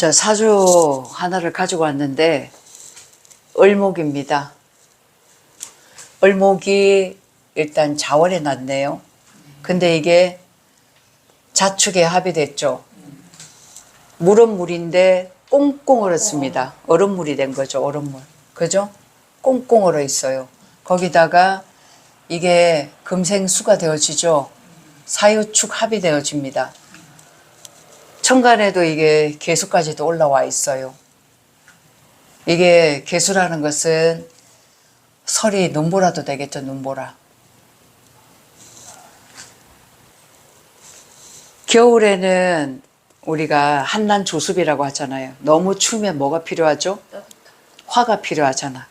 저 사주 하나를 가지고 왔는데 을목입니다. 을목이 일단 자월에 났네요. 근데 이게 자축에 합의됐죠. 물은 물인데 꽁꽁 얼었습니다. 얼음물이 된 거죠. 얼음물. 그죠? 꽁꽁 얼어 있어요. 거기다가 이게 금생수가 되어지죠. 사유축 합의되어집니다. 천간에도 이게 개수까지도 올라와 있어요. 이게 개수라는 것은 설이 눈보라도 되겠죠, 눈보라. 겨울에는 우리가 한난 조습이라고 하잖아요. 너무 추우면 뭐가 필요하죠? 화가 필요하잖아.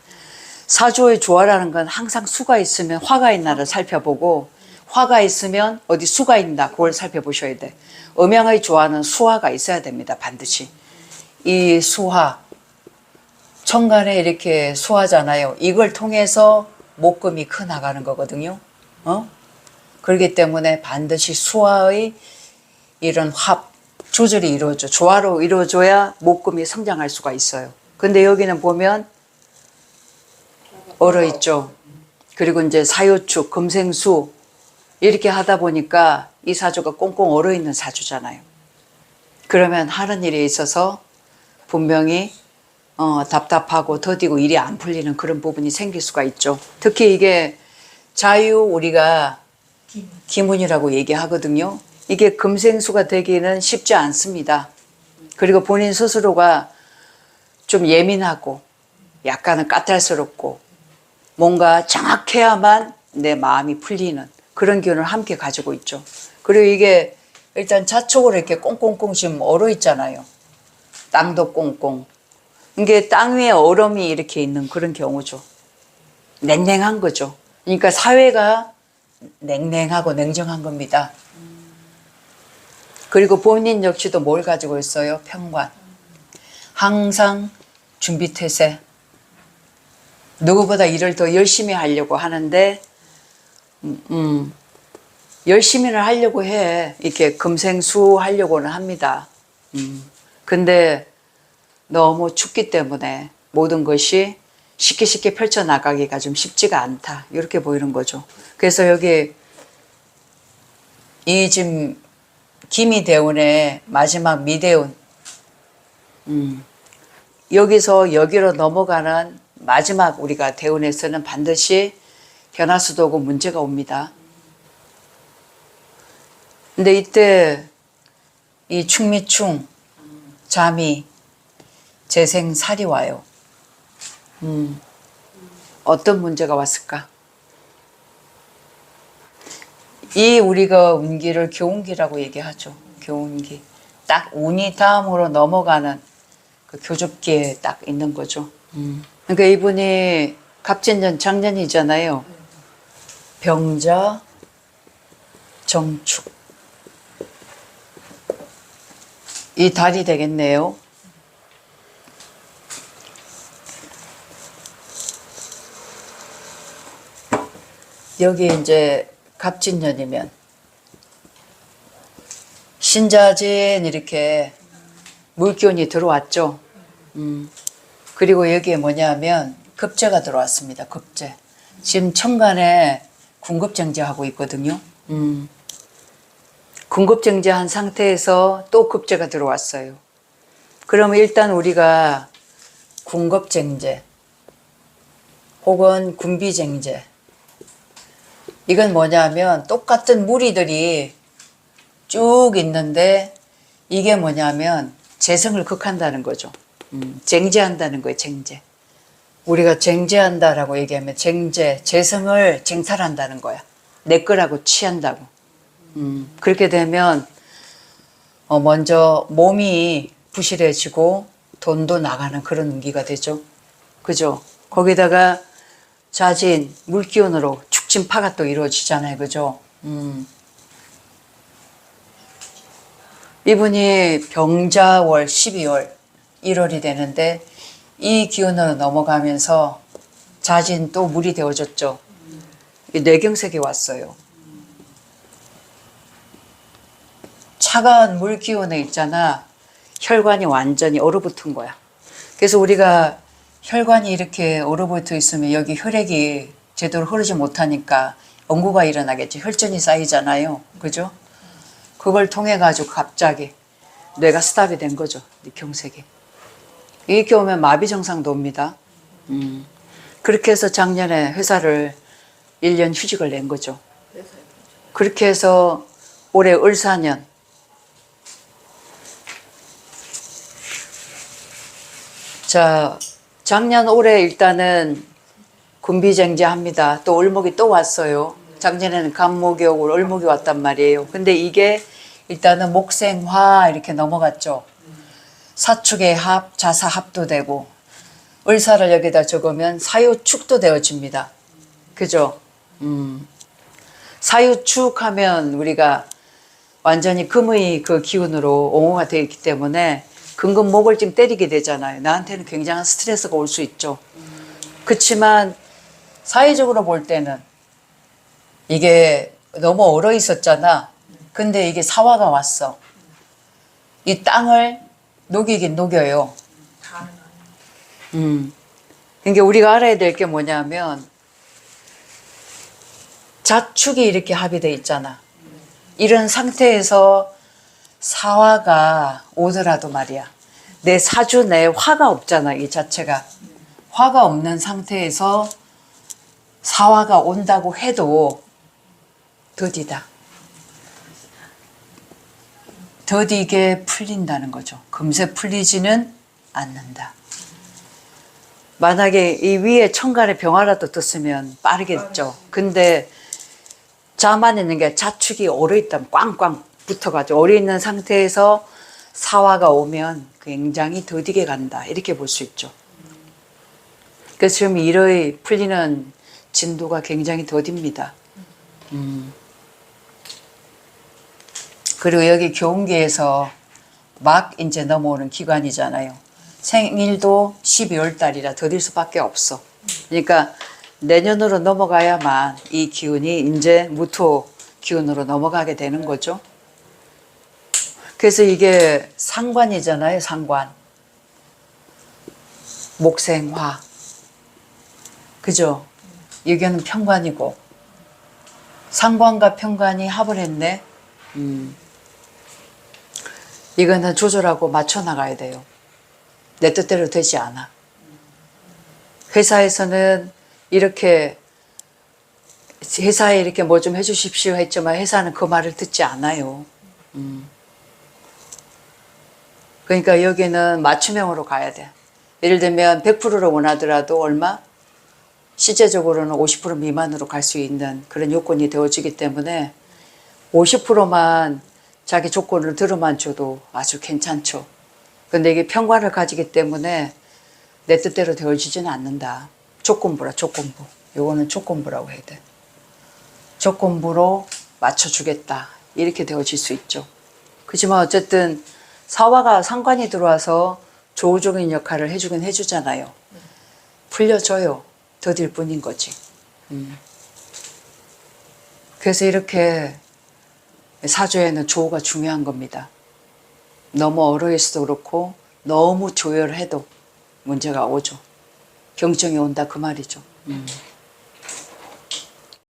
사주의 조화라는 건 항상 수가 있으면 화가 있나를 살펴보고 화가 있으면 어디 수가 있나 그걸 살펴보셔야 돼. 음양의 조화는 수화가 있어야 됩니다. 반드시. 이 수화 천간에 이렇게 수화잖아요. 이걸 통해서 목금이 커 나가는 거거든요. 어? 그렇기 때문에 반드시 수화의 이런 합 조절이 이루어져 조화로 이루어져야 목금이 성장할 수가 있어요. 근데 여기는 보면 얼어 있죠. 그리고 이제 사요축, 금생수 이렇게 하다 보니까 이 사주가 꽁꽁 얼어 있는 사주잖아요. 그러면 하는 일에 있어서 분명히 어, 답답하고 더디고 일이 안 풀리는 그런 부분이 생길 수가 있죠. 특히 이게 자유 우리가 기문이라고 얘기하거든요. 이게 금생수가 되기는 쉽지 않습니다. 그리고 본인 스스로가 좀 예민하고 약간은 까탈스럽고 뭔가 정확해야만 내 마음이 풀리는 그런 기운을 함께 가지고 있죠. 그리고 이게 일단 자축으로 이렇게 꽁꽁꽁 지금 얼어 있잖아요. 땅도 꽁꽁. 이게 땅 위에 얼음이 이렇게 있는 그런 경우죠. 냉랭한 거죠. 그러니까 사회가 냉랭하고 냉정한 겁니다. 그리고 본인 역시도 뭘 가지고 있어요? 평관. 항상 준비태세. 누구보다 일을 더 열심히 하려고 하는데, 음, 음, 열심히는 하려고 해. 이렇게 금생수 하려고는 합니다. 음, 근데 너무 춥기 때문에 모든 것이 쉽게 쉽게 펼쳐나가기가 좀 쉽지가 않다. 이렇게 보이는 거죠. 그래서 여기 이 지금 김이대운의 마지막 미대운, 음, 여기서 여기로 넘어가는 마지막 우리가 대운에서는 반드시 변화수도 오고 문제가 옵니다. 근데 이때 이 충미충, 잠이, 재생 살이 와요. 음, 어떤 문제가 왔을까? 이 우리가 운기를 교운기라고 얘기하죠. 교운기. 딱 운이 다음으로 넘어가는 그 교접기에 딱 있는 거죠. 음. 그러니까 이분이 갑진년 장년이잖아요. 병자, 정축. 이 달이 되겠네요. 여기 이제 갑진년이면 신자진 이렇게 물기운이 들어왔죠. 음. 그리고 여기에 뭐냐면 급제가 들어왔습니다. 급제. 지금 천간에 군급정제하고 있거든요. 음. 군급정제한 상태에서 또 급제가 들어왔어요. 그러면 일단 우리가 군급쟁제 혹은 군비쟁제 이건 뭐냐면 똑같은 무리들이 쭉 있는데 이게 뭐냐면 재성을 극한다는 거죠. 음, 쟁제한다는 거예요, 쟁제. 우리가 쟁제한다라고 얘기하면 쟁제, 재성을 쟁탈한다는 거야. 내 거라고 취한다고. 음, 그렇게 되면 어, 먼저 몸이 부실해지고 돈도 나가는 그런 운기가 되죠. 그죠? 거기다가 자진, 물기운으로 축진파가 또 이루어지잖아요. 그죠? 음. 이분이 병자월 12월 1월이 되는데 이 기운으로 넘어가면서 자진 또 물이 되어졌죠. 이 뇌경색이 왔어요. 차가운 물 기운에 있잖아. 혈관이 완전히 얼어붙은 거야. 그래서 우리가 혈관이 이렇게 얼어붙어 있으면 여기 혈액이 제대로 흐르지 못하니까 엉구가 일어나겠지. 혈전이 쌓이잖아요. 그죠? 그걸 통해 가지고 갑자기 뇌가 스탑이 된 거죠. 경색이. 이렇게 오면 마비 증상도 옵니다. 음. 그렇게 해서 작년에 회사를 1년 휴직을 낸 거죠. 그렇게 해서 올해 을사년 자 작년 올해 일단은 군비쟁제합니다. 또 을목이 또 왔어요. 작년에는 간목이 오고 을목이 왔단 말이에요. 근데 이게 일단은 목생화 이렇게 넘어갔죠. 사축의 합, 자사합도 되고 을사를 여기다 적으면 사유축도 되어집니다. 그죠? 음. 사유축 하면 우리가 완전히 금의 그 기운으로 옹호가 되어 있기 때문에 근근목을좀 때리게 되잖아요. 나한테는 굉장한 스트레스가 올 수 있죠. 그렇지만 사회적으로 볼 때는 이게 너무 얼어 있었잖아. 근데 이게 사화가 왔어. 이 땅을 녹이긴 녹여요. 음. 그러니까 우리가 알아야 될 게 뭐냐면 자축이 이렇게 합의돼 있잖아. 이런 상태에서 사화가 오더라도 말이야. 내 사주 내 화가 없잖아, 이 자체가. 화가 없는 상태에서 사화가 온다고 해도 더디다. 더디게 풀린다는 거죠. 금세 풀리지는 않는다. 만약에 이 위에 천간에 병화라도 떴으면 빠르겠죠. 근데 자만 있는 게 자축이 오래 있다면 꽝꽝 붙어가지고 오래 있는 상태에서 사화가 오면 굉장히 더디게 간다. 이렇게 볼 수 있죠. 그래서 지금 일의 풀리는 진도가 굉장히 더딥니다. 음. 그리고 여기 교훈기에서 막 이제 넘어오는 기간이잖아요. 생일도 12월 달이라 더딜 수밖에 없어. 그러니까 내년으로 넘어가야만 이 기운이 이제 무토 기운으로 넘어가게 되는 거죠. 그래서 이게 상관이잖아요, 상관. 목생화. 그죠? 여기는 평관이고. 상관과 평관이 합을 했네. 음. 이거는 조절하고 맞춰 나가야 돼요. 내 뜻대로 되지 않아. 회사에서는 이렇게 회사에 이렇게 뭐 좀 해주십시오 했지만 회사는 그 말을 듣지 않아요. 음. 그러니까 여기는 맞춤형으로 가야 돼. 예를 들면 100%를 원하더라도 얼마? 실제적으로는 50% 미만으로 갈 수 있는 그런 요건이 되어지기 때문에 50%만 자기 조건을 들어만 줘도 아주 괜찮죠. 근데 이게 평관을 가지기 때문에 내 뜻대로 되어지지는 않는다. 조건부라 조건부. 요거는 조건부라고 해야 돼. 조건부로 맞춰주겠다. 이렇게 되어질 수 있죠. 그지만 어쨌든 사화가 상관이 들어와서 조우적인 역할을 해주긴 해주잖아요. 풀려줘요. 더딜 뿐인 거지. 음. 그래서 이렇게 사주에는 조우가 중요한 겁니다. 너무 어려있어도 그렇고 너무 조열해도 문제가 오죠. 경청이 온다 그 말이죠. 음.